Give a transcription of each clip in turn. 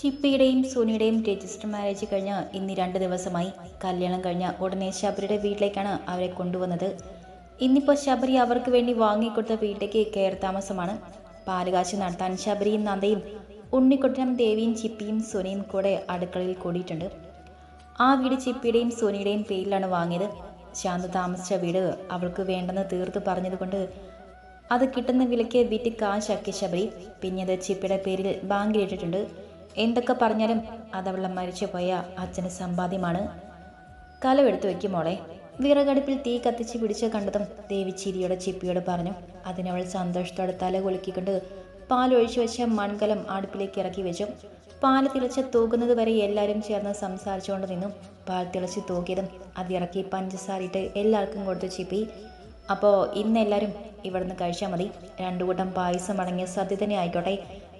ചിപ്പിയുടെയും സോനിയുടെയും register marriage കഴിഞ്ഞ് ഇന്ന് രണ്ട് ദിവസമായി കല്യാണം കഴിഞ്ഞ ഉടനെ ശബരിയുടെ വീട്ടിലേക്കാണ് അവരെ കൊണ്ടുവന്നത്. ഇന്നിപ്പോൾ ശബരി അവർക്ക് വേണ്ടി വാങ്ങിക്കൊടുത്ത വീട്ടിലേക്ക് കയറി താമസമാണ്. പാലുകാശ് നടത്താൻ ശബരിയും നന്ദയും ഉണ്ണിക്കുട്ടനും ദേവിയും ചിപ്പിയും സോനിയും കൂടെ അടുക്കളയിൽ കൂടിയിട്ടുണ്ട്. ആ വീട് ചിപ്പിയുടെയും സോനിയുടെയും പേരിലാണ് വാങ്ങിയത്. ശാന്ത താമസിച്ച വീട് അവൾക്ക് വേണ്ടെന്ന് തീർത്തു പറഞ്ഞതുകൊണ്ട് അത് കിട്ടുന്ന വിലയ്ക്ക് വിറ്റ് കാശാക്കി ശബരി. പിന്നീട് ചിപ്പിയുടെ പേരിൽ ബാങ്കിൽ ഇട്ടിട്ടുണ്ട് എന്തൊക്കെ പറഞ്ഞാലും അതവളെ മരിച്ചുപോയ അച്ഛന് സമ്പാദ്യമാണ്. കലവെടുത്ത് വയ്ക്കും മോളെ. വിറകടുപ്പിൽ തീ കത്തിച്ച് പിടിച്ച് കണ്ടതും ദേവി ചിരിയോടെ ചിപ്പിയോട് പറഞ്ഞു അതിനവൾ സന്തോഷത്തോടെ തല കുലുക്കിക്കൊണ്ട് പാലൊഴിച്ചു വെച്ച മൺകലം അടുപ്പിലേക്ക് ഇറക്കി വെച്ചു. പാൽ തിളച്ച് തൂകുന്നത് വരെ എല്ലാവരും ചേർന്ന് സംസാരിച്ചുകൊണ്ട് നിന്നു. പാൽ തിളച്ച് തൂക്കിയതും അത് ഇറക്കി പഞ്ചസാരയിട്ട് എല്ലാവർക്കും കൊടുത്തു ചിപ്പി. അപ്പോൾ ഇന്ന് എല്ലാവരും ഇവിടുന്ന് കഴിച്ചാൽ മതി. രണ്ടു കൂട്ടം പായസം അടങ്ങിയ സദ്യ തന്നെ ആയിക്കോട്ടെ.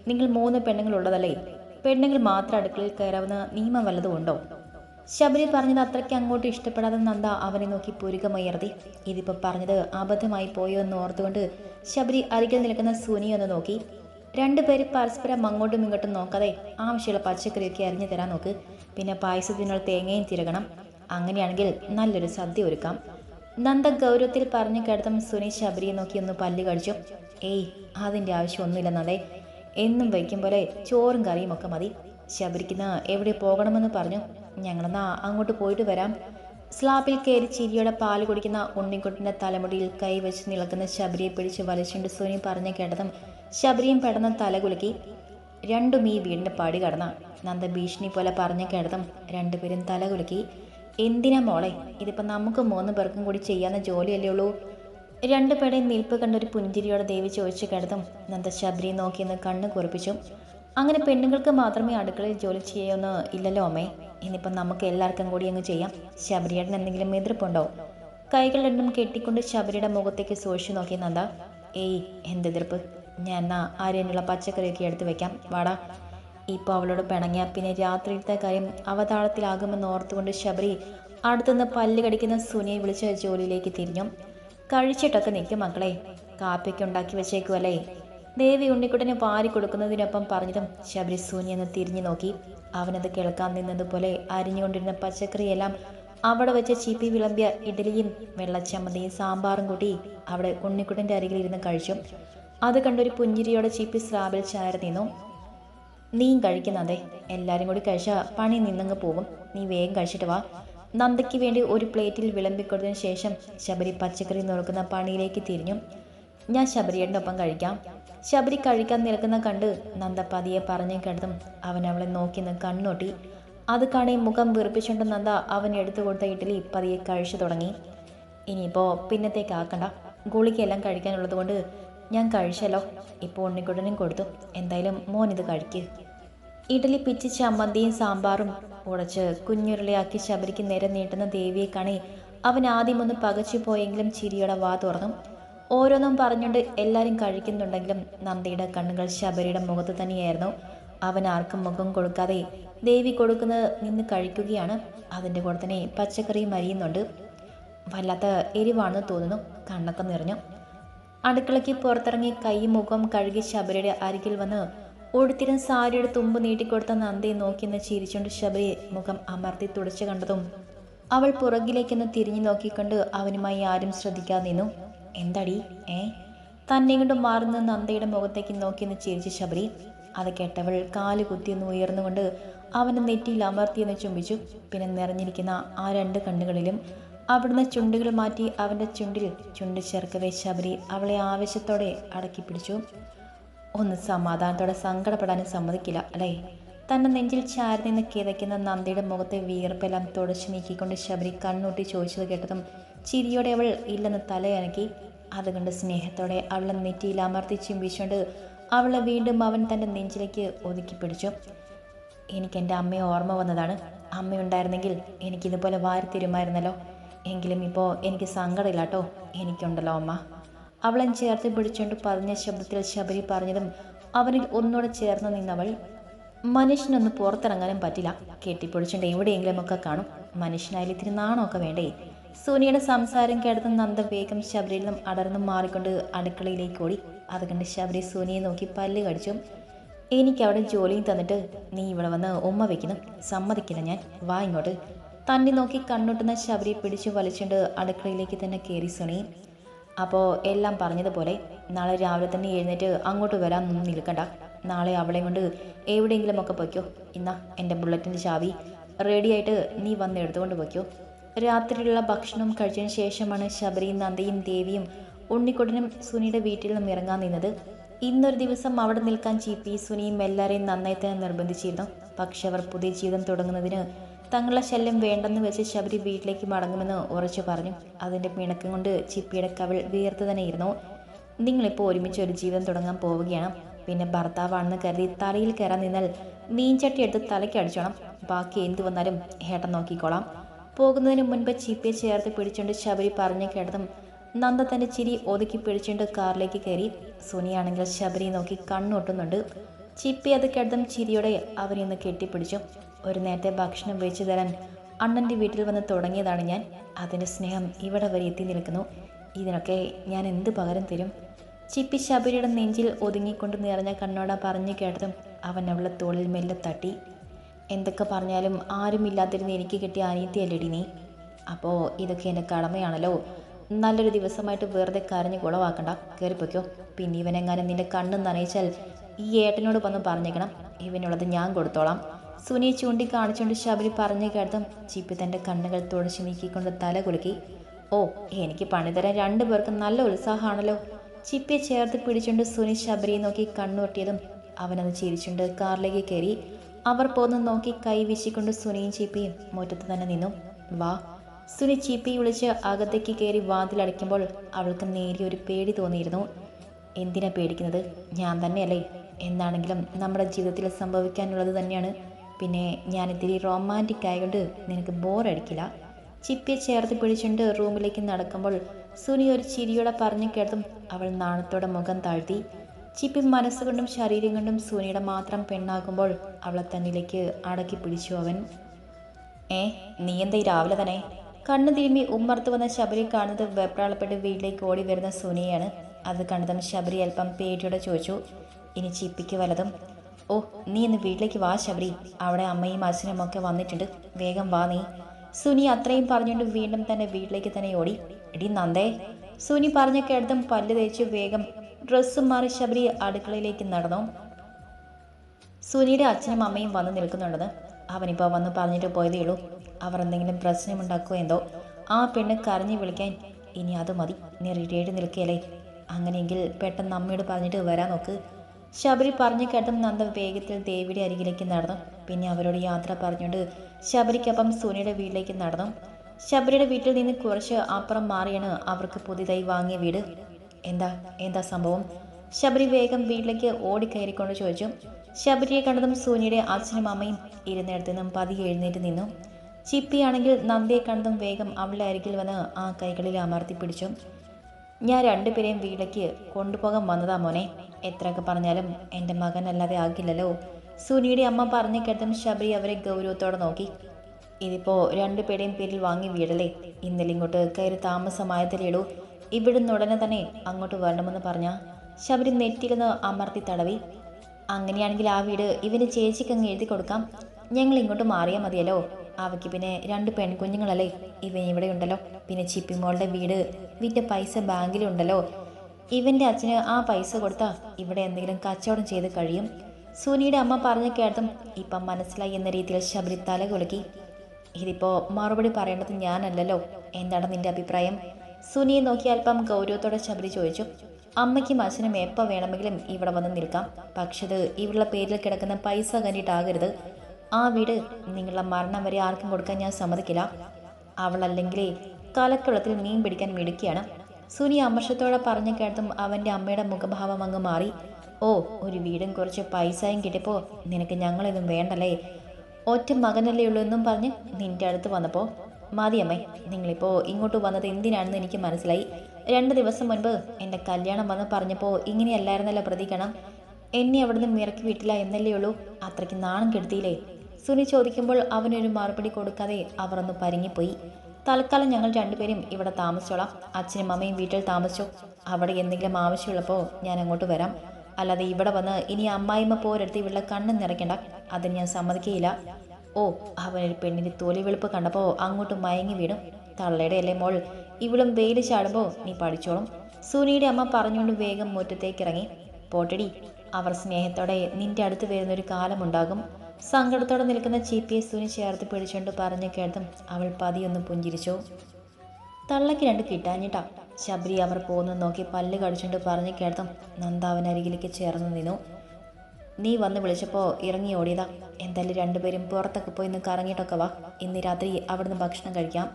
നിങ്ങൾ മൂന്ന് പെണ്ണുങ്ങളുള്ളതല്ലേ? പെണ്ണുങ്ങൾ മാത്രം അടുക്കളയിൽ കയറാവുന്ന നിയമം വല്ലതുമുണ്ടോ? ശബരി പറഞ്ഞത് അത്രയ്ക്ക് അങ്ങോട്ട് ഇഷ്ടപ്പെടാതെ നന്ദ അവനെ നോക്കി പുരുകമുയർത്തി. ഇതിപ്പോൾ പറഞ്ഞത് അബദ്ധമായി പോയോ എന്ന് ഓർത്തുകൊണ്ട് ശബരി അരികിൽ നിൽക്കുന്ന സുനി ഒന്ന് നോക്കി. രണ്ടുപേര് പരസ്പരം അങ്ങോട്ടും ഇങ്ങോട്ടും നോക്കാതെ ആവശ്യമുള്ള പച്ചക്കറിയൊക്കെ അരിഞ്ഞു തരാൻ നോക്ക്. പിന്നെ പായസത്തിനുള്ള തേങ്ങയും തിരകണം. അങ്ങനെയാണെങ്കിൽ നല്ലൊരു സദ്യ ഒരുക്കാം. നന്ദ ഗൗരവത്തിൽ പറഞ്ഞു കേട്ടതും സുനി ശബരിയെ നോക്കി ഒന്ന് പല്ല് കഴിച്ചു ഏയ് അതിന്റെ ആവശ്യമൊന്നുമില്ല നന്ദേ. എന്നും വയ്ക്കും പോലെ ചോറും കറിയും ഒക്കെ മതി. ശബരിക്കുന്ന എവിടെ പോകണമെന്ന് പറഞ്ഞു. ഞങ്ങളെന്നാ അങ്ങോട്ട് പോയിട്ട് വരാം. സ്ലാബിൽ കയറി ചിരിയോടെ പാൽ കുടിക്കുന്ന ഉണ്ണിക്കുട്ടിന്റെ തലമുടിയിൽ കൈവച്ച് നിൽക്കുന്ന ശബരിയെ പിടിച്ച് വലിച്ചുകൊണ്ട് സുനി പറഞ്ഞു കേട്ടതും ശബരിയും പെട്ടെന്ന് തലകുലുക്കി രണ്ടും ഈ വീടിന്റെ പടി കടന്ന. നന്ദ ഭീഷണി പോലെ പറഞ്ഞു കേട്ടതും രണ്ടുപേരും തലകുലുക്കി എന്തിനാ മോളെ? ഇതിപ്പോ നമുക്ക് മൂന്ന് പേർക്കും കൂടി ചെയ്യാവുന്ന ജോലിയല്ലേ ഉള്ളൂ. രണ്ടുപേരുടെയും നിൽപ്പ് കണ്ടൊരു പുഞ്ചിരിയോടെ ദേവി ചോദിച്ചു കരുതും നന്ദ ശബരിയെ നോക്കിയെന്ന് കണ്ണ് കുറിപ്പിച്ചു. അങ്ങനെ പെണ്ണുങ്ങൾക്ക് മാത്രമേ അടുക്കളയിൽ ജോലി ചെയ്യുമെന്ന് ഇല്ലല്ലോ അമ്മേ. ഇനിയിപ്പം നമുക്ക് എല്ലാവർക്കും കൂടി അങ്ങ് ചെയ്യാം. ശബരിയേട്ടൻ എന്തെങ്കിലും എതിർപ്പുണ്ടോ? കൈകൾ രണ്ടും കെട്ടിക്കൊണ്ട് ശബരിയുടെ മുഖത്തേക്ക് സൂക്ഷിച്ചു നോക്കി നന്ദ. ഏയ് എന്തെതിർപ്പ് ഞാൻ എന്നാ ആരെയുള്ള പച്ചക്കറിയൊക്കെ എടുത്ത് വെക്കാം. വാടാ. ഇപ്പോൾ അവളോട് പിണങ്ങിയ പിന്നെ രാത്രിയിലത്തെ കാര്യം അവതാളത്തിലാകുമെന്ന് ഓർത്തുകൊണ്ട് ശബരി അടുത്തുനിന്ന് പല്ല് കടിക്കുന്ന സുനിയെ വിളിച്ച് ജോലിയിലേക്ക് തിരിഞ്ഞു. കഴിച്ചിട്ടൊക്കെ നിൽക്കും മക്കളെ. കാപ്പിക്ക് ഉണ്ടാക്കി വെച്ചേക്കുമല്ലേ ദേവി ഉണ്ണിക്കുട്ടനെ വാരി കൊടുക്കുന്നതിനൊപ്പം പറഞ്ഞതും ശബരി സൂനിയെന്ന് തിരിഞ്ഞു നോക്കി. അവനത് കേൾക്കാൻ നിന്നതുപോലെ അരിഞ്ഞുകൊണ്ടിരുന്ന പച്ചക്കറിയെല്ലാം അവിടെ വെച്ച ചീപ്പി വിളമ്പിയ ഇഡലിയും വെള്ളച്ചമ്മന്തിയും സാമ്പാറും കൂട്ടി അവിടെ ഉണ്ണിക്കുട്ടന്റെ അരികിലിരുന്ന് കഴിച്ചു. അത് കണ്ടൊരു പുഞ്ചിരിയോടെ ചീപ്പി സ്ലാബിൽ ചാരി നിന്നു. നീയും കഴിക്കുന്നതേ. എല്ലാവരും കൂടി കഴിച്ചാൽ പണി നിന്നങ്ങ് പോകും. നീ വേഗം കഴിച്ചിട്ട് വാ. നന്ദയ്ക്ക് വേണ്ടി ഒരു പ്ലേറ്റിൽ വിളമ്പിക്കൊടുത്തതിന് ശേഷം ശബരി പച്ചക്കറി നുറുക്കുന്ന പണിയിലേക്ക് തിരിഞ്ഞു. ഞാൻ ശബരിയുടെ ഒപ്പം കഴിക്കാം. ശബരി കഴിക്കാൻ നിൽക്കുന്ന കണ്ട് നന്ദ പതിയെ പറഞ്ഞു കിടന്നും അവൻ അവളെ നോക്കി നിന്ന് കണ്ണൊട്ടി. അത് കാണി മുഖം വീർപ്പിച്ചുകൊണ്ട് നന്ദ അവൻ എടുത്തു കൊടുത്ത ഇഡ്ഡലി പതിയെ കഴിച്ചു തുടങ്ങി. ഇനിയിപ്പോൾ പിന്നത്തേക്ക് ആക്കണ്ട. ഗുളിക്കെല്ലാം കഴിക്കാനുള്ളത് കൊണ്ട് ഞാൻ കഴിച്ചല്ലോ. ഇപ്പോൾ ഉണ്ണിക്കുട്ടനും കൊടുത്തു. എന്തായാലും മോൻ ഇത് കഴിക്ക്. ഇഡലി പിച്ച് ചമ്മന്തിയും സാമ്പാറും ഉടച്ച് കുഞ്ഞുരുളിയാക്കി ശബരിക്ക് നേരെ നീട്ടുന്ന ദേവിയെ കണി അവൻ ആദ്യം ഒന്ന് പകച്ചു പോയെങ്കിലും ചിരിയുടെ വാ തുറന്നു. ഓരോന്നും പറഞ്ഞുകൊണ്ട് എല്ലാവരും കഴിക്കുന്നുണ്ടെങ്കിലും നന്ദിയുടെ കണ്ണുകൾ ശബരിയുടെ മുഖത്ത് തന്നെയായിരുന്നു. അവൻ ആർക്കും മുഖം കൊടുക്കാതെ ദേവി കൊടുക്കുന്നത് നിന്ന് കഴിക്കുകയാണ്. അതിന്റെ കൂടെ തന്നെ പച്ചക്കറിയും അരിയുന്നുണ്ട് വല്ലാത്ത എരിവാണെന്ന് തോന്നുന്നു. കണ്ണൊക്കെ നിറഞ്ഞു. അടുക്കളയ്ക്ക് പുറത്തിറങ്ങി കൈ മുഖം കഴുകി ശബരിയുടെ അരികിൽ വന്ന് ഉടുത്തിരും സാരിയുടെ തുമ്പ് നീട്ടിക്കൊടുത്ത നന്ദയെ നോക്കിയെന്ന് ചിരിച്ചുകൊണ്ട് ശബരി മുഖം അമർത്തി തുടച്ചു കണ്ടതും അവൾ പുറകിലേക്കൊന്ന് തിരിഞ്ഞു നോക്കിക്കൊണ്ട് അവനുമായി ആരും ശ്രദ്ധിക്കാതെ നിന്നു. എന്തടി? ഏ? തന്നെ കൊണ്ട് മാറുന്ന നന്ദയുടെ മുഖത്തേക്ക് നോക്കിയെന്ന് ചിരിച്ച് ശബരി. അത് കേട്ടവൾ കാൽ കുത്തിയൊന്ന് ഉയർന്നുകൊണ്ട് അവനെ നെറ്റിയിൽ അമർത്തിയെന്ന് ചുംബിച്ചു. പിന്നെ നിറഞ്ഞിരിക്കുന്ന ആ രണ്ട് കണ്ണുകളിലും അവിടുന്ന് ചുണ്ടുകൾ മാറ്റി അവന്റെ ചുണ്ടിൽ ചുണ്ട് ചേർക്കവേ ശബരി അവളെ ആവേശത്തോടെ അടക്കി പിടിച്ചു ഒന്ന് സമാധാനത്തോടെ സങ്കടപ്പെടാനും സമ്മതിക്കില്ല അല്ലേ? തന്റെ നെഞ്ചിൽ ചാരി നിന്ന് കിതയ്ക്കുന്ന നന്ദിയുടെ മുഖത്തെ വിയർപ്പെല്ലാം തുടച്ചു നീക്കിക്കൊണ്ട് ശബരി കണ്ണൂട്ടി ചോദിച്ചത് കേട്ടതും ചിരിയോടെ അവൾ ഇല്ലെന്ന് തലയനക്കി. അതുകൊണ്ട് സ്നേഹത്തോടെ അവളെ നെറ്റിയിൽ അമർത്തി ചുംബിച്ചുകൊണ്ട് അവളെ വീണ്ടും അവൻ തന്റെ നെഞ്ചിലേക്ക് ഒതുക്കി പിടിച്ചു. എനിക്ക് എന്റെ അമ്മയെ ഓർമ്മ വന്നതാണ്. അമ്മയുണ്ടായിരുന്നെങ്കിൽ എനിക്കിതുപോലെ വാരി തരുമായിരുന്നല്ലോ എങ്കിലും ഇപ്പോൾ എനിക്ക് സങ്കടമില്ല കേട്ടോ എനിക്കുണ്ടല്ലോ അമ്മ. അവളെ ചേർത്ത് പിടിച്ചുകൊണ്ട് പറഞ്ഞ ശബ്ദത്തിൽ ശബരി പറഞ്ഞതും അവനിൽ ഒന്നുകൂടെ ചേർന്ന് നിന്നവൾ മനുഷ്യനൊന്ന് പുറത്തിറങ്ങാനും പറ്റില്ല. കെട്ടിപ്പൊടിച്ചുണ്ട് എവിടെയെങ്കിലും ഒക്കെ കാണും. മനുഷ്യനായാലും ഇത്തിരി നാണമൊക്കെ വേണ്ടേ? സോനിയുടെ സംസാരം കേടത്ത് നന്ദ വേഗം ശബരിയിൽ നിന്നും അടർന്നും മാറിക്കൊണ്ട് അടുക്കളയിലേക്ക് ഓടി. അത് കണ്ട് ശബരി സോനിയെ നോക്കി പല്ല് കടിച്ചു. എനിക്ക് അവിടെ ജോലിയും തന്നിട്ട് നീ ഇവിടെ വന്ന് ഉമ്മ വെക്കുന്നു. സമ്മതിക്കില്ല ഞാൻ. വാ ഇങ്ങോട്ട്. തന്നെ നോക്കി കണ്ണൊട്ടുന്ന ശബരിയെ പിടിച്ചു വലിച്ചുകൊണ്ട് അടുക്കളയിലേക്ക് തന്നെ കയറി സുനി അപ്പോൾ എല്ലാം പറഞ്ഞതുപോലെ നാളെ രാവിലെ തന്നെ എഴുന്നേറ്റ് അങ്ങോട്ട് വരാൻ നിൽക്കണ്ട. നാളെ അവളെയും കൊണ്ട് എവിടെയെങ്കിലുമൊക്കെ പൊയ്ക്കോ. ഇന്നാ എന്റെ ബുള്ളറ്റിന്റെ ചാവി റെഡിയായിട്ട് നീ വന്ന് എടുത്തുകൊണ്ട് പൊയ്ക്കോ. രാത്രിയിലുള്ള ഭക്ഷണം കഴിച്ചതിന് ശേഷമാണ് ശബരിയും നന്ദയും ദേവിയും ഉണ്ണിക്കുട്ടനും സുനിയുടെ വീട്ടിൽ നിന്നും ഇറങ്ങാൻ നിന്നത്. ഇന്നൊരു ദിവസം അവിടെ നിൽക്കാൻ ചീപ്പി സുനിയും എല്ലാവരെയും നന്നായി തന്നെ നിർബന്ധിച്ചിരുന്നു. പക്ഷെ അവർ പുതിയ ജീവിതം തുടങ്ങുന്നതിന് തങ്ങളുടെ ശല്യം വേണ്ടെന്ന് വെച്ച് ശബരി വീട്ടിലേക്ക് മടങ്ങുമെന്ന് ഉറച്ചു പറഞ്ഞു. അതിന്റെ പിണക്കം കൊണ്ട് ചിപ്പിയുടെ കവിൾ വീർത്ത് തന്നെ ഇരുന്നു നിങ്ങളിപ്പോൾ ഒരുമിച്ച് ഒരു ജീവിതം തുടങ്ങാൻ പോവുകയാണ്. പിന്നെ ഭർത്താവാണെന്ന് കരുതി തലയിൽ കയറാൻ നിന്നാൽ മീൻചട്ടി എടുത്ത് തലയ്ക്ക് അടിച്ചോണം. ബാക്കി എന്ത് വന്നാലും ഏട്ടൻ നോക്കിക്കോളാം. പോകുന്നതിന് മുൻപ് ചിപ്പിയെ ചേർത്ത് പിടിച്ചുകൊണ്ട് ശബരി പറഞ്ഞു കേട്ടതും നന്ദ തന്റെ ചിരി ഒതുക്കി പിടിച്ചുകൊണ്ട് കാറിലേക്ക് കയറി. സുനിയാണെങ്കിൽ ശബരി നോക്കി കണ്ണൊട്ടുന്നുണ്ട് ചിപ്പി അത് കേട്ടതും ചിരിയോടെ അവരെന്ന് കെട്ടിപ്പിടിച്ചു. ഒരു നേരത്തെ ഭക്ഷണം വെച്ചു തരാൻ അണ്ണന്റെ വീട്ടിൽ വന്ന് തുടങ്ങിയതാണ് ഞാൻ. അതിന്റെ സ്നേഹം ഇവിടെ വരെ എത്തി നിൽക്കുന്നു. ഇതിനൊക്കെ ഞാൻ എന്ത് പകരം തരും? ചിപ്പി ശബരിയുടെ നെഞ്ചിൽ ഒതുങ്ങിക്കൊണ്ട് നിറഞ്ഞ കണ്ണോട പറഞ്ഞു കേട്ടതും അവൻ അവളെ തോളിൽ മെല്ലെ തട്ടി. എന്തൊക്കെ പറഞ്ഞാലും ആരുമില്ലാതിരുന്ന് എനിക്ക് കിട്ടിയ അനിയത്തിയല്ലടി നീ? അപ്പോൾ ഇതൊക്കെ എന്റെ കടമയാണല്ലോ. നല്ലൊരു ദിവസമായിട്ട് വെറുതെ കരഞ്ഞ് കുളവാക്കണ്ട. കയറിപ്പോയ്ക്കോ പിന്നെ ഇവനെങ്ങാനും നിന്റെ കണ്ണ് നനയിച്ചാൽ ഈ ഏട്ടനോട് വന്ന് പറഞ്ഞേക്കണം. ഇവനുള്ളത് ഞാൻ കൊടുത്തോളാം. സുനി ചൂണ്ടിക്കാണിച്ചുകൊണ്ട് ശബരി പറഞ്ഞു കേട്ടതും ചിപ്പി തന്റെ കണ്ണുകൾ തുടച്ചു നീക്കിക്കൊണ്ട് തല കുലുക്കി. ഓ എനിക്ക് പണിതരാൻ രണ്ടു പേർക്കും നല്ല ഉത്സാഹമാണല്ലോ. ചിപ്പിയെ ചേർത്ത് പിടിച്ചുകൊണ്ട് സുനി ശബരിയെ നോക്കി കണ്ണുവട്ടിയതും അവനത് ചിരിച്ചുകൊണ്ട് കാറിലേക്ക് കയറി. അവർ പോന്ന് നോക്കി കൈ വീശിക്കൊണ്ട് സുനിയും ചിപ്പിയും മുറ്റത്ത് തന്നെ നിന്നു. വാ. സുനി ചിപ്പി വിളിച്ച് അകത്തേക്ക് കയറി വാതിലടയ്ക്കുമ്പോൾ അവൾക്ക് നേരിയ ഒരു പേടി തോന്നിയിരുന്നു. എന്തിനാ പേടിക്കുന്നത്? ഞാൻ തന്നെയല്ലേ. എന്നാണെങ്കിലും നമ്മുടെ ജീവിതത്തിൽ സംഭവിക്കാനുള്ളത് തന്നെയാണ്. പിന്നെ ഞാൻ ഇത്തിരി റൊമാന്റിക് ആയതുകൊണ്ട് നിനക്ക് ബോറടിക്കില്ല ചിപ്പിയെ ചേർത്ത് പിടിച്ചുകൊണ്ട് റൂമിലേക്ക് നടക്കുമ്പോൾ സുനി ഒരു ചിരിയോടെ പറഞ്ഞു കേട്ടതും അവൾ നാണത്തോടെ മുഖം താഴ്ത്തി. ചിപ്പി മനസ്സുകൊണ്ടും ശരീരം കൊണ്ടും സുനിയുടെ മാത്രം പെണ്ണാകുമ്പോൾ അവളെ തന്നിലേക്ക് അടക്കി പിടിച്ചു അവൻ. ഏ നീ എന്താ രാവിലെ തന്നെ? കണ്ണു തിരുമ്മി ഉമ്മർത്ത് വന്ന ശബരി കാണുന്നത് വെപ്രാളപ്പെട്ട് വീട്ടിലേക്ക് ഓടി വരുന്ന സുനിയാണ് അത് കണ്ടതും ശബരി അല്പം പേടിയോടെ ചോദിച്ചു. ഇനി ചിപ്പിക്ക് വലതും ഓ നീ ഇന്ന് വീട്ടിലേക്ക് വാ ശബരി. അവിടെ അമ്മയും അച്ഛനും ഒക്കെ വന്നിട്ടുണ്ട്. വേഗം വാ നീ. സുനി അത്രയും പറഞ്ഞുകൊണ്ട് വീണ്ടും തന്നെ വീട്ടിലേക്ക് തന്നെ ഓടി. എടി നന്ദേ. സുനി പറഞ്ഞ കേട്ടതും പല്ല് തേച്ച് വേഗം ഡ്രസ്സും മാറി ശബരി അടുക്കളയിലേക്ക് നടന്നു. സുനിയുടെ അച്ഛനും അമ്മയും വന്ന് നിൽക്കുന്നുണ്ടെന്ന് അവനിപ്പോൾ വന്ന് പറഞ്ഞിട്ട് പോയതേ ഉള്ളൂ. അവർ എന്തെങ്കിലും പ്രശ്നമുണ്ടാക്കുമോ എന്തോ? ആ പെണ്ണ് കരഞ്ഞു വിളിക്കാൻ ഇനി അത് മതി. നീ റെഡിയായിട്ട് നിൽക്കുകയല്ലേ അങ്ങനെയെങ്കിൽ പെട്ടെന്ന് അമ്മയോട് പറഞ്ഞിട്ട് വരാൻ നോക്ക്. ശബരി പറഞ്ഞു കേട്ടും നന്ദ വേഗത്തിൽ ദേവിയുടെ അരികിലേക്ക് നടന്നു. പിന്നെ അവരോട് യാത്ര പറഞ്ഞുകൊണ്ട് ശബരിക്കൊപ്പം സുനിയുടെ വീട്ടിലേക്ക് നടന്നു. ശബരിയുടെ വീട്ടിൽ നിന്ന് കുറച്ച് അപ്പുറം മാറിയാണ് അവർക്ക് പുതിയതായി വാങ്ങിയ വീട്. എന്താ എന്താ സംഭവം? ശബരി വേഗം വീട്ടിലേക്ക് ഓടിക്കയറിക്കൊണ്ട് ചോദിച്ചു. ശബരിയെ കണ്ടതും സൂനിയുടെ അച്ഛനും അമ്മയും ഇരുന്നിടത്തു നിന്നും പതിയെ എഴുന്നേറ്റ് നിന്നു. ചിപ്പിയാണെങ്കിൽ നന്ദിയെ കണ്ടതും വേഗം അവളുടെ അരികിൽ വന്ന് ആ കൈകളിൽ അമർത്തി പിടിച്ചു. ഞാൻ രണ്ടുപേരെയും വീട്ടിലേക്ക് കൊണ്ടുപോകാൻ വന്നതാ മോനെ. എത്രയൊക്കെ പറഞ്ഞാലും എന്റെ മകനല്ലാതെ ആകില്ലല്ലോ. സുനിയുടെ അമ്മ പറഞ്ഞു കേട്ടതും ശബരി അവരെ ഗൗരവത്തോടെ നോക്കി. ഇതിപ്പോൾ രണ്ടുപേരുടെയും പേരിൽ വാങ്ങി വീടല്ലേ ഇന്നലെ ഇങ്ങോട്ട് കയറി താമസമായതിലേടൂ ഇവിടുന്ന് ഉടനെ തന്നെ അങ്ങോട്ട് വരണമെന്ന് പറഞ്ഞ ശബരി നെറ്റിരുന്ന് അമർത്തി തടവി. അങ്ങനെയാണെങ്കിൽ ആ വീട് ഇവന് ചേച്ചിക്ക് അങ്ങ് എഴുതി കൊടുക്കാം. ഞങ്ങൾ ഇങ്ങോട്ട് മാറിയാൽ മതിയല്ലോ. അവയ്ക്ക് പിന്നെ രണ്ട് പെൺകുഞ്ഞുങ്ങളല്ലേ. ഇവൻ ഇവിടെ ഉണ്ടല്ലോ. പിന്നെ ചിപ്പിമോളുടെ വീട് വിറ്റ പൈസ ബാങ്കിലുണ്ടല്ലോ. ഇവന്റെ അച്ഛന് ആ പൈസ കൊടുത്താൽ ഇവിടെ എന്തെങ്കിലും കച്ചവടം ചെയ്ത് കഴിയും. സുനിയുടെ അമ്മ പറഞ്ഞു കേട്ടതും ഇപ്പം മനസ്സിലായി എന്ന രീതിയിൽ ശബരി തല കുലുക്കി. ഇതിപ്പോൾ മറുപടി പറയേണ്ടത് ഞാനല്ലല്ലോ എന്താണ് നിന്റെ അഭിപ്രായം. സുനിയെ നോക്കി അല്പം ഗൗരവത്തോടെ ശബരി ചോദിച്ചു. അമ്മയ്ക്കും അച്ഛനും എപ്പോൾ വേണമെങ്കിലും ഇവിടെ വന്ന് നിൽക്കാം. പക്ഷെ ഇത് ഇവളുടെ പേരിൽ കിടക്കുന്ന പൈസ കണ്ടിട്ടാകരുത്. ആ വീട് നിങ്ങളുടെ മരണം വരെ ആർക്കും കൊടുക്കാൻ ഞാൻ സമ്മതിക്കില്ല. അവളല്ലെങ്കിലേ കലക്കുളത്തിൽ മീൻ പിടിക്കാൻ മിടുക്കിയാണ്. സുനി അമർഷത്തോടെ പറഞ്ഞു കേട്ടതും അവന്റെ അമ്മയുടെ മുഖഭാവം അങ്ങ് മാറി. ഓ ഒരു വീടും കുറച്ച് പൈസയും കിട്ടിയപ്പോൾ നിനക്ക് ഞങ്ങളിതും വേണ്ടല്ലേ? ഒറ്റ മകനല്ലേ ഉള്ളൂ എന്നും പറഞ്ഞ് നിന്റെ അടുത്ത് വന്നപ്പോൾ മതിയമ്മേ നിങ്ങളിപ്പോൾ ഇങ്ങോട്ട് വന്നത് എന്തിനാണെന്ന് എനിക്ക് മനസ്സിലായി. രണ്ട് ദിവസം മുൻപ് എന്റെ കല്യാണം വന്ന് പറഞ്ഞപ്പോൾ ഇങ്ങനെയല്ലായിരുന്നല്ലോ പ്രതികരണം എന്നെ അവിടുന്ന് ഇറക്കി വിട്ടില്ല എന്നല്ലേ ഉള്ളൂ. അത്രയ്ക്ക് നാണം കെടുത്തിയില്ലേ? സുനി ചോദിക്കുമ്പോൾ അവനൊരു മറുപടി കൊടുക്കാതെ അവർ ഒന്ന് പരിങ്ങിപ്പോയി. തൽക്കാലം ഞങ്ങൾ രണ്ടുപേരും ഇവിടെ താമസിച്ചോളാം. അച്ഛനും അമ്മയും വീട്ടിൽ താമസിച്ചോ. അവിടെ എന്തെങ്കിലും ആവശ്യമുള്ളപ്പോൾ ഞാൻ അങ്ങോട്ട് വരാം. അല്ലാതെ ഇവിടെ വന്ന് ഇനി അമ്മായിമ്മ പോരെടുത്ത് ഇവിടെ കണ്ണ് നിറയ്ക്കണ്ട. അതിന് ഞാൻ സമ്മതിക്കുകയില്ല ഓ അവനൊരു പെണ്ണിന്റെ തൊലി വെളുപ്പ് കണ്ടപ്പോൾ അങ്ങോട്ട് മയങ്ങി വീണും. തള്ളയുടെ അല്ലേ മോൾ. ഇവളും വെയിൽ ചാടുമ്പോൾ നീ പഠിച്ചോളും. സുനിയുടെ അമ്മ പറഞ്ഞുകൊണ്ട് വേഗം മുറ്റത്തേക്ക് ഇറങ്ങി. പോട്ടടി അവർ സ്നേഹത്തോടെ നിന്റെ അടുത്ത് വരുന്നൊരു കാലമുണ്ടാകും. സങ്കടത്തോടെ നിൽക്കുന്ന ചീപ്പിയെ സുനി ചേർത്ത് പിടിച്ചുകൊണ്ട് പറഞ്ഞു കേട്ടും അവൾ പതിയൊന്ന് പുഞ്ചിരിച്ചു. തള്ളയ്ക്ക് രണ്ട് കിട്ടാഞ്ഞിട്ടാ. ശബരി അവർ പോകുന്നു നോക്കി പല്ല് കടിച്ചുകൊണ്ട് പറഞ്ഞു കേട്ടും നന്ദ അവനരികിലേക്ക് ചേർന്ന് നിന്നു. നീ വന്ന് വിളിച്ചപ്പോൾ ഇറങ്ങി ഓടിയതാ. എന്തായാലും രണ്ടുപേരും പുറത്തൊക്കെ പോയി നിന്ന് കറങ്ങിയിട്ടൊക്കെ വാ. ഇന്ന് രാത്രി അവിടുന്ന് ഭക്ഷണം കഴിക്കാം.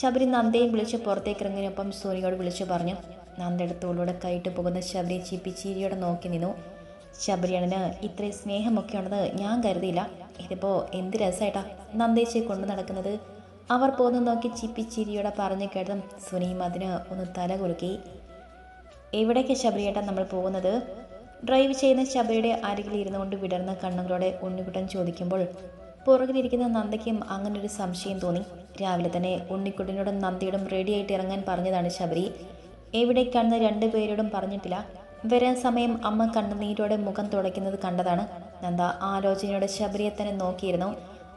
ശബരി നന്ദയും വിളിച്ച് പുറത്തേക്ക് ഇറങ്ങിയപ്പം സൂര്യയോട് വിളിച്ചു പറഞ്ഞു. നന്ദയുടെ തോളിലൂടെ കൈയിട്ട് പോകുന്ന ശബരി ചിപ്പി നോക്കി നിന്നു. ശബരിയണന് ഇത്രയും സ്നേഹമൊക്കെ ഉണ്ടെന്ന് ഞാൻ കരുതിയില്ല. ഇതിപ്പോൾ എന്ത് രസമായിട്ടാ നന്ദേശി കൊണ്ടു നടക്കുന്നത്. അവർ പോന്നു നോക്കി ചിപ്പി ചിരിയോടെ പറഞ്ഞു കേട്ടതും സുനിയും അതിന് ഒന്ന് തല കുലുക്കി. എവിടേക്ക് ശബരിയേട്ടാ നമ്മൾ പോകുന്നത്? ഡ്രൈവ് ചെയ്യുന്ന ശബരിയുടെ അരികിൽ ഇരുന്നു കൊണ്ട് വിടർന്ന കണ്ണുകളോടെ ഉണ്ണിക്കുട്ടൻ ചോദിക്കുമ്പോൾ പുറകിലിരിക്കുന്ന നന്ദയ്ക്കും അങ്ങനെ ഒരു സംശയം തോന്നി. രാവിലെ തന്നെ ഉണ്ണിക്കുട്ടനോടും നന്ദിയോടും റെഡിയായിട്ട് ഇറങ്ങാൻ പറഞ്ഞതാണ് ശബരി. എവിടേക്കാണെന്ന് രണ്ടുപേരോടും പറഞ്ഞിട്ടില്ല. വരാൻ സമയം അമ്മ കണ്ണുനീരോടെ മുഖം തുടയ്ക്കുന്നത് കണ്ടതാണ്. നന്ദ ആലോചനയോടെ ശബരിയെ തന്നെ നോക്കിയിരുന്നു.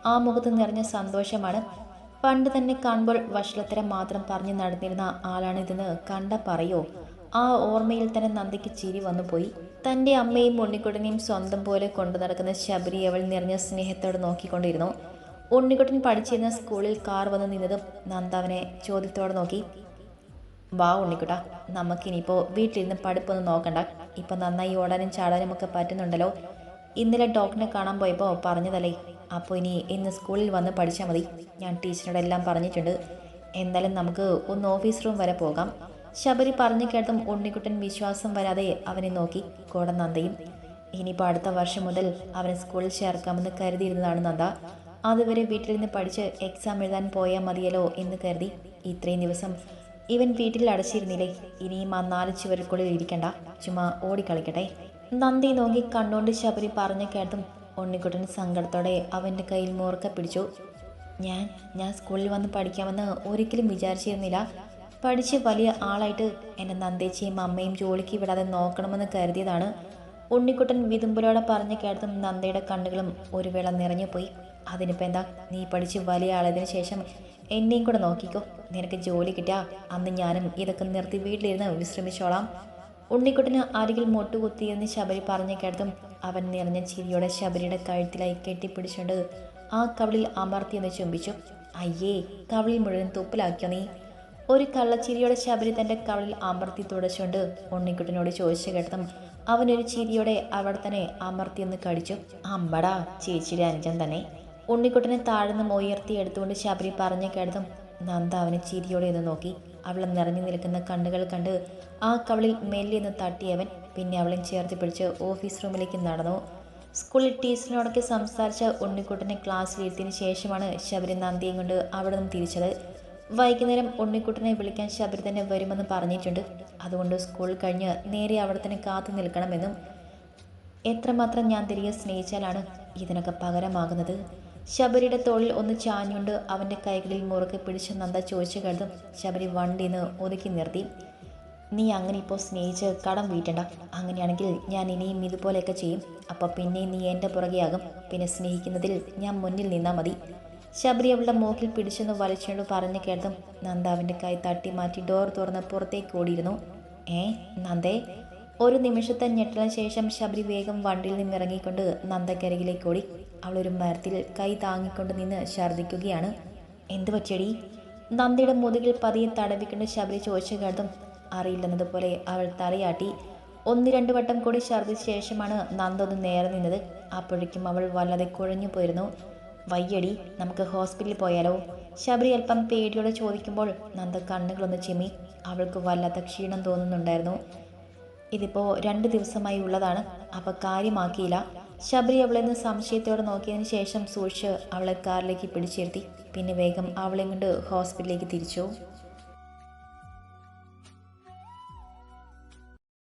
ആ മുഖത്ത് നിറഞ്ഞ സന്തോഷമാണ്. പണ്ട് തന്നെ കാണുമ്പോൾ വഷളത്തരം മാത്രം പറഞ്ഞു നടന്നിരുന്ന ആളാണിതെന്ന് കണ്ട പറയോ? ആ ഓർമ്മയിൽ തന്നെ നന്ദിക്ക് ചിരി വന്നു പോയി തന്റെ അമ്മയും ഉണ്ണിക്കുട്ടനെയും സ്വന്തം പോലെ കൊണ്ടു നടക്കുന്ന ശബരി അവൾ നിറഞ്ഞ സ്നേഹത്തോടെ നോക്കിക്കൊണ്ടിരുന്നു. ഉണ്ണിക്കുട്ടൻ പഠിച്ചിരുന്ന സ്കൂളിൽ കാർ വന്ന് നിന്നതും നന്ദ അവനെ ചോദ്യത്തോടെ നോക്കി. വാ ഉണ്ണിക്കുട്ട നമുക്കിനിയിപ്പോൾ വീട്ടിലിരുന്ന് പഠിപ്പൊന്നും നോക്കണ്ട. ഇപ്പം നന്നായി ഓടാനും ചാടാനും ഒക്കെ പറ്റുന്നുണ്ടല്ലോ. ഇന്നലെ ഡോക്ടറിനെ കാണാൻ പോയപ്പോൾ പറഞ്ഞതല്ലേ അപ്പോൾ ഇനി ഇന്ന് സ്കൂളിൽ വന്ന് പഠിച്ചാൽ മതി. ഞാൻ ടീച്ചറിനോട് എല്ലാം പറഞ്ഞിട്ടുണ്ട്. എന്തായാലും നമുക്ക് ഒന്ന് ഓഫീസ് റൂം വരെ പോകാം. ശബരി പറഞ്ഞു കേട്ടും ഉണ്ണിക്കുട്ടൻ വിശ്വാസം വരാതെ അവനെ നോക്കി. കോട നന്ദയും. ഇനിയിപ്പോൾ അടുത്ത വർഷം മുതൽ അവനെ സ്കൂളിൽ ചേർക്കാമെന്ന് കരുതിയിരുന്നതാണ് നന്ദ. അതുവരെ വീട്ടിൽ നിന്ന് പഠിച്ച് എക്സാം എഴുതാൻ പോയാൽ മതിയല്ലോ എന്ന് കരുതി. ഇത്രയും ദിവസം ഇവൻ വീട്ടിൽ അടച്ചിരുന്നില്ലേ? ഇനിയും ആ നാല് ചുവരുക്കുള്ളിൽ ഇരിക്കണ്ട. ചുമ്മാ ഓടിക്കളിക്കട്ടെ. നന്ദി നോക്കി കണ്ടോണ്ട് ശബരി പറഞ്ഞു കേട്ടും ഉണ്ണിക്കുട്ടൻ സങ്കടത്തോടെ അവന്റെ കയ്യിൽ മോർക്ക പിടിച്ചു. ഞാൻ ഞാൻ സ്കൂളിൽ വന്ന് പഠിക്കാമെന്ന് ഒരിക്കലും വിചാരിച്ചിരുന്നില്ല. പഠിച്ച് വലിയ ആളായിട്ട് എന്റെ നന്ദേച്ചിയും അമ്മയും ജോലിക്ക് വിടാതെ നോക്കണമെന്ന് കരുതിയതാണ്. ഉണ്ണിക്കുട്ടൻ വിതുമ്പലോടെ പറഞ്ഞു കേട്ടതും നന്ദയുടെ കണ്ണുകളും ഒരു വേള നിറഞ്ഞുപോയി. അതിനിപ്പോൾ എന്താ? നീ പഠിച്ച് വലിയ ആളായതിനു ശേഷം എന്നെയും കൂടെ നോക്കിക്കോ. നിനക്ക് ജോലി കിട്ടിയാ അന്ന് ഞാനും ഇതൊക്കെ നിർത്തി വീട്ടിലിരുന്ന് വിശ്രമിച്ചോളാം. ഉണ്ണിക്കുട്ടന് അരികിൽ മുട്ടുകുത്തിയെന്ന് ശബരി പറഞ്ഞു കേട്ടതും അവൻ നിറഞ്ഞ ചിരിയോടെ ശബരിയുടെ കഴുത്തിലായി കെട്ടിപ്പിടിച്ചുകൊണ്ട് ആ കവിളിൽ അമർത്തിയെന്ന് ചുംബിച്ചു. അയ്യേ കവിളിൽ മുഴുവൻ തുപ്പിലാക്കിയോ നീ? ഒരു കള്ളച്ചിരിയോടെ ശബരി തന്റെ കവളിൽ അമർത്തി തുടച്ചുകൊണ്ട് ഉണ്ണിക്കുട്ടനോട് ചോദിച്ചു കേട്ടതും അവനൊരു ചിരിയോടെ അവിടെ തന്നെ അമർത്തിയെന്ന് കടിച്ചു. അമ്പടാ ചേച്ചിയുടെ അനുജൻ തന്നെ. ഉണ്ണിക്കുട്ടനെ താഴ്ന്ന് ഉയർത്തി എടുത്തുകൊണ്ട് ശബരി പറഞ്ഞ കേട്ടതും നന്ദ അവനെ ചിരിയോടെ ഒന്ന് നോക്കി. അവളെ നിറഞ്ഞു നിൽക്കുന്ന കണ്ണുകൾ കണ്ട് ആ കവളിൽ മെല്ലെ ഒന്ന് തട്ടിയവൻ പിന്നെ അവളെ ചേർത്ത് പിടിച്ച് ഓഫീസ് റൂമിലേക്ക് നടന്നു. സ്കൂളിൽ ടീച്ചറിനോടൊക്കെ സംസാരിച്ച ഉണ്ണിക്കുട്ടനെ ക്ലാസ്സിലെത്തിയതിനു ശേഷമാണ് ശബരി നന്ദിയും കൊണ്ട് അവിടെ നിന്ന് തിരിച്ചത്. വൈകുന്നേരം ഉണ്ണിക്കുട്ടനെ വിളിക്കാൻ ശബരി തന്നെ വരുമെന്ന് പറഞ്ഞിട്ടുണ്ട്. അതുകൊണ്ട് സ്കൂൾ കഴിഞ്ഞ് നേരെ അവിടെ തന്നെ കാത്തു നിൽക്കണമെന്നും എത്രമാത്രം ഞാൻ തിരികെ സ്നേഹിച്ചാലാണ് ഇതിനൊക്കെ പകരമാകുന്നത്? ശബരിയുടെ തോളിൽ ഒന്ന് ചാഞ്ഞുകൊണ്ട് അവന്റെ കൈകളിൽ മുറുകെ പിടിച്ച് നന്ദ ചോദിച്ചു കരുതും ശബരി വണ്ടിന്ന് ഒതുക്കി നിർത്തി. നീ അങ്ങനെ ഇപ്പോൾ സ്നേഹിച്ച് കടം വീട്ടണ്ട. അങ്ങനെയാണെങ്കിൽ ഞാൻ ഇനിയും ഇതുപോലെയൊക്കെ ചെയ്യും. അപ്പോൾ പിന്നെ നീ എന്റെ പുറകെയാകും. പിന്നെ സ്നേഹിക്കുന്നതിൽ ഞാൻ മുന്നിൽ നിന്നാൽ മതി. ശബരി അവളുടെ മൂക്കിൽ പിടിച്ചെന്ന് വലിച്ചുകൊണ്ട് പറഞ്ഞു കേട്ടതും നന്ദ അവന്റെ കൈ തട്ടി മാറ്റി ഡോർ തുറന്ന് പുറത്തേക്ക് ഓടിയിരുന്നു. ഏ നന്ദേ ഒരു നിമിഷത്തെ ഞെട്ടലിന് ശേഷം ശബരി വേഗം വണ്ടിയിൽ നിന്ന് ഇറങ്ങിക്കൊണ്ട് നന്ദക്കരികിലേക്ക് ഓടി അവൾ ഒരു മരത്തിൽ കൈ താങ്ങിക്കൊണ്ട് നിന്ന് ഛർദ്ദിക്കുകയാണ്. എന്തു പറ്റിയടി? നന്ദയുടെ മുതുകിൽ പതിയെ തടവിക്കൊണ്ട് ശബരി ചോദിച്ച കേട്ടതും അറിയില്ലെന്നതുപോലെ അവൾ തലയാട്ടി. ഒന്ന് രണ്ട് വട്ടം കൂടി ഛർദ്ദിച്ച ശേഷമാണ് നന്ദ ഒന്ന് നേരെ നിന്നത്. അപ്പോഴേക്കും അവൾ വല്ലാതെ കുഴഞ്ഞു പോയിരുന്നു. വയ്യടി നമുക്ക് ഹോസ്പിറ്റലിൽ പോയാലോ? ശബരി അല്പം പേടിയോടെ ചോദിക്കുമ്പോൾ നന്ദ കണ്ണുകളൊന്ന് ചിമ്മി. അവൾക്ക് വല്ലാത്ത ക്ഷീണം തോന്നുന്നുണ്ടായിരുന്നു. ഇതിപ്പോൾ രണ്ട് ദിവസമായി ഉള്ളതാണ്. അപ്പോൾ കാര്യമാക്കിയില്ല. ശബരി അവളെ നിന്ന് സംശയത്തോടെ നോക്കിയതിന് ശേഷം സൂക്ഷിച്ച് അവളെ കാറിലേക്ക് പിടിച്ചിരുത്തി. പിന്നെ വേഗം അവളെ കൊണ്ട് ഹോസ്പിറ്റലിലേക്ക് തിരിച്ചു.